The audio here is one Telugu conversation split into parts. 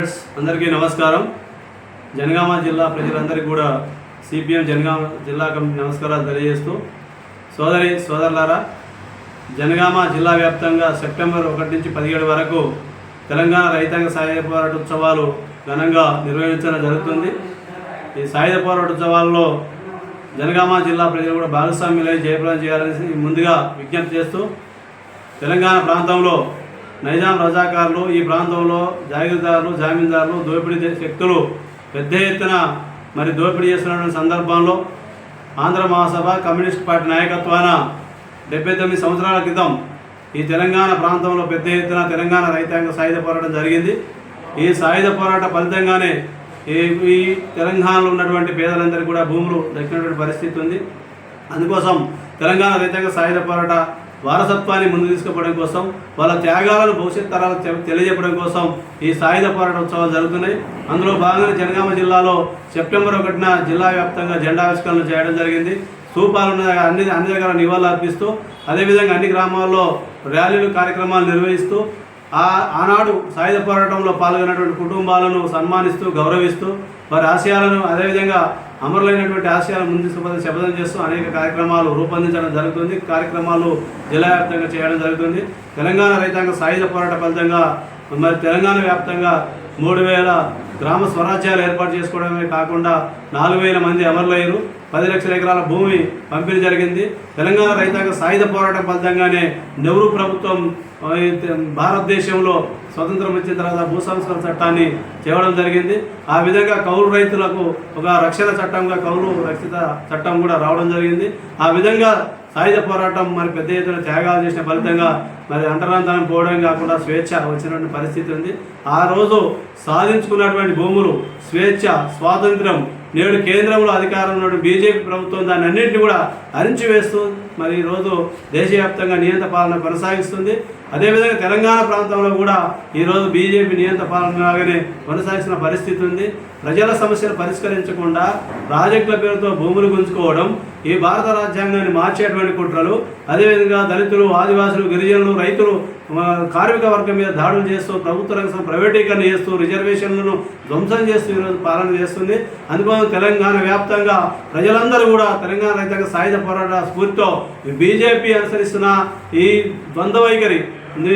అందరికీ నమస్కారం. జనగామ జిల్లా ప్రజలందరికీ కూడా సిపిఎం జనగామ జిల్లా కమిటీ నమస్కారాలు తెలియజేస్తూ సోదరి సోదరులారా జనగామ జిల్లా వ్యాప్తంగా సెప్టెంబర్ ఒకటి నుంచి పదిహేడు వరకు తెలంగాణ రైతాంగ సాయుధ పోరాట ఉత్సవాలు ఘనంగా నిర్వహించడం జరుగుతుంది. ఈ సాయుధ పోరాట ఉత్సవాల్లో జనగామ జిల్లా ప్రజలు కూడా భాగస్వామ్యులై జయప్రదం చేయాలని ముందుగా విజ్ఞప్తి చేస్తూ తెలంగాణ ప్రాంతంలో నైజాం రజాకారులు ఈ ప్రాంతంలో జాగీర్దారులు జామీందారులు దోపిడీ శక్తులు పెద్ద ఎత్తున మరి దోపిడీ చేస్తున్నటువంటి సందర్భంలో ఆంధ్ర మహాసభ కమ్యూనిస్ట్ పార్టీ నాయకత్వాన డెబ్బై తొమ్మిది సంవత్సరాల క్రితం ఈ తెలంగాణ ప్రాంతంలో పెద్ద ఎత్తున తెలంగాణ రైతాంగ సాయుధ పోరాటం జరిగింది. ఈ సాయుధ పోరాట ఫలితంగానే ఈ ఈ తెలంగాణలో ఉన్నటువంటి పేదలందరికీ కూడా భూములు దక్కినటువంటి పరిస్థితి ఉంది. అందుకోసం తెలంగాణ రైతాంగ సాయుధ పోరాట వారసత్వాన్ని ముందు తీసుకుపోవడం కోసం వాళ్ళ త్యాగాలను భవిష్యత్ తరాలకు తెలియజెప్పడం కోసం ఈ సాయుధ పోరాట ఉత్సవాలు జరుగుతున్నాయి. అందులో భాగంగా జనగామ జిల్లాలో సెప్టెంబర్ ఒకటిన జిల్లా వ్యాప్తంగా జెండా ఆవిష్కరణ చేయడం జరిగింది. స్థూపాలు ఉన్న అన్ని అన్ని దగ్గర నివాళులు అర్పిస్తూ అదేవిధంగా అన్ని గ్రామాల్లో ర్యాలీలు కార్యక్రమాలు నిర్వహిస్తూ ఆ ఆనాడు సాయుధ పోరాటంలో పాల్గొన్నటువంటి కుటుంబాలను సన్మానిస్తూ గౌరవిస్తూ వారి ఆశయాలను అదేవిధంగా అమరులైనటువంటి ఆశయాలను ముందు శపథం చేస్తూ అనేక కార్యక్రమాలు రూపొందించడం జరుగుతుంది. కార్యక్రమాలు జిల్లా వ్యాప్తంగా చేయడం జరుగుతుంది. తెలంగాణ రైతాంగ సాయుధ పోరాట ఫలితంగా మరి తెలంగాణ వ్యాప్తంగా మూడు వేల గ్రామ స్వరాజ్యాలు ఏర్పాటు చేసుకోవడమే కాకుండా నాలుగు వేల మంది అమరులయ్యారు. పది లక్షల ఎకరాల భూమి పంపిణీ జరిగింది. తెలంగాణ రైతాంగ సాయుధ పోరాటం ఫలితంగానే నెహ్రూ ప్రభుత్వం భారతదేశంలో స్వతంత్రం వచ్చిన తర్వాత భూ సంస్కరణ చట్టాన్ని చేయడం జరిగింది. ఆ విధంగా కౌలు రైతులకు ఒక రక్షణ చట్టంగా కౌలు రక్షిత చట్టం కూడా రావడం జరిగింది. ఆ విధంగా సాయుధ పోరాటం మరి పెద్ద ఎత్తున త్యాగాలు చేసిన ఫలితంగా మరి అంటరాంతరం పోవడం కాకుండా స్వేచ్ఛ వచ్చినటువంటి పరిస్థితి ఉంది. ఆ రోజు సాధించుకున్నటువంటి భూములు స్వేచ్ఛ స్వాతంత్రం నేడు కేంద్రంలో అధికారంలో బీజేపీ ప్రభుత్వం దాన్ని అన్నింటినీ కూడా అరించివేస్తూ మరి ఈరోజు దేశవ్యాప్తంగా నియంత్ర పాలన కొనసాగిస్తుంది. అదేవిధంగా తెలంగాణ ప్రాంతంలో కూడా ఈరోజు బీజేపీ నియంత్ర పాలన లాగానే కొనసాగిస్తున్న పరిస్థితి ఉంది. ప్రజల సమస్యలు పరిష్కరించకుండా ప్రాజెక్టుల పేరుతో భూములు గుంజుకోవడం ఈ భారత రాజ్యాంగాన్ని మార్చేటువంటి కుట్రలు అదేవిధంగా దళితులు ఆదివాసులు గిరిజనులు రైతులు కార్మిక వర్గం మీద దాడులు చేస్తూ ప్రభుత్వ రంగ ప్రైవేటీకరణ చేస్తూ రిజర్వేషన్లను ధ్వంసం చేస్తూ ఈరోజు పాలన చేస్తుంది. అందుకోసం తెలంగాణ వ్యాప్తంగా ప్రజలందరూ కూడా తెలంగాణ రైతాంగ సాయుధ పోరాట స్ఫూర్తితో బీజేపీ అనుసరిస్తున్న ఈ ద్వంద్వ వైఖరి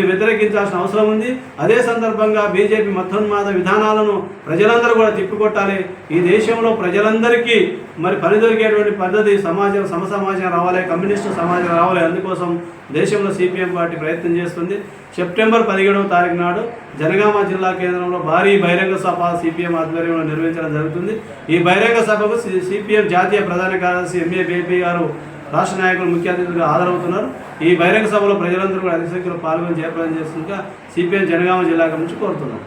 వ్యతిరేకించాల్సిన అవసరం ఉంది. అదే సందర్భంగా బీజేపీ మతోన్మాద విధానాలను ప్రజలందరూ కూడా తిప్పికొట్టాలి. ఈ దేశంలో ప్రజలందరికీ మరి పని దొరికేటువంటి పద్ధతి సమాజం సమసమాజం రావాలి కమ్యూనిస్టు సమాజం రావాలి. అందుకోసం దేశంలో సిపిఎం పార్టీ ప్రయత్నం చేస్తుంది. సెప్టెంబర్ పదిహేడవ తారీఖు నాడు జనగామ జిల్లా కేంద్రంలో భారీ బహిరంగ సభ సిపిఎం ఆధ్వర్యంలో నిర్వహించడం జరుగుతుంది. ఈ బహిరంగ సభకు సిపిఎం జాతీయ ప్రధాన కార్యదర్శి ఎంఏ బేబీ గారు రాష్ట్ర నాయకులు ముఖ్య అతిథులుగా హాజరవుతున్నారు. ఈ బహిరంగ సభలో ప్రజలందరూ కూడా అధిక సంఖ్యలో పాల్గొని జయప్రదం చేస్తుండగా సిపిఎం జనగామ జిల్లా నుంచి కోరుతున్నాం.